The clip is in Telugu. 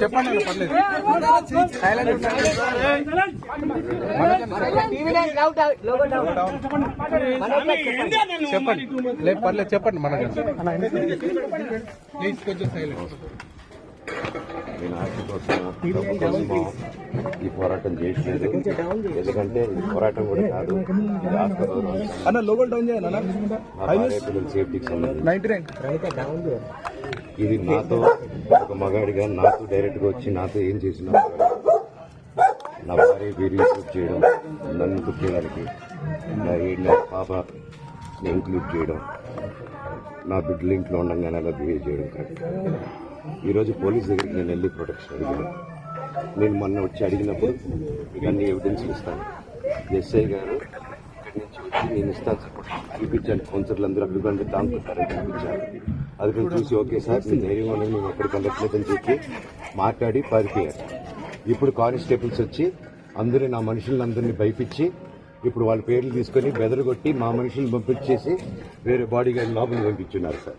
చెప్పండి పర్లేదు చెప్పండి లేదు పర్లేదు చెప్పండి మన ప్లీజ్ కొంచెం సైలెంట్ నేను ఆశ ఈ పోరాటం చేయట్లేదు ఎందుకంటే పోరాటం కూడా కాదు ఇది అన్న చేయాలి సేఫ్టీకి సంబంధించి ఇది నాతో ఒక మగాడిగా నాతో డైరెక్ట్గా వచ్చి నాతో ఏం చేసినా నా భార్య పేరు ఇంక్లూడ్ చేయడం నన్ను ఇంక్లూడ్ చేయడానికి నా ఏడు నెలల పాప ఇంక్లూడ్ చేయడం నా బిడ్డలు ఇంట్లో ఉండగానే అలా బిహేవ్ చేయడం కరెక్ట్ ఈరోజు పోలీస్ దగ్గరికి నేను వెళ్ళి ప్రొటెక్షన్ అడిగాను. నేను మొన్న వచ్చి అడిగినప్పుడు అన్ని ఎవిడెన్స్ ఇస్తాను. ఎస్ఐ గారు ఇక్కడి నుంచి వచ్చి నేను ఇస్తాను సార్ చూపించాను. కౌన్సిలర్లు అందరూ అడ్డుకంటే దాంపుతారని చూపించాను అది నేను చూసి ఓకే సార్ నేను ధైర్యం ఉన్నది మేము ఎక్కడికి వెళ్ళట్లేదని చెప్పి మాట్లాడి పారిపోయారు. ఇప్పుడు కానిస్టేబుల్స్ వచ్చి అందరూ నా మనుషులందరినీ భయపించి ఇప్పుడు వాళ్ళ పేర్లు తీసుకొని బెదరగొట్టి మా మనుషులను పంపించేసి వేరే బాడీ గార్డ్ లోపలికి పంపించున్నారు సార్.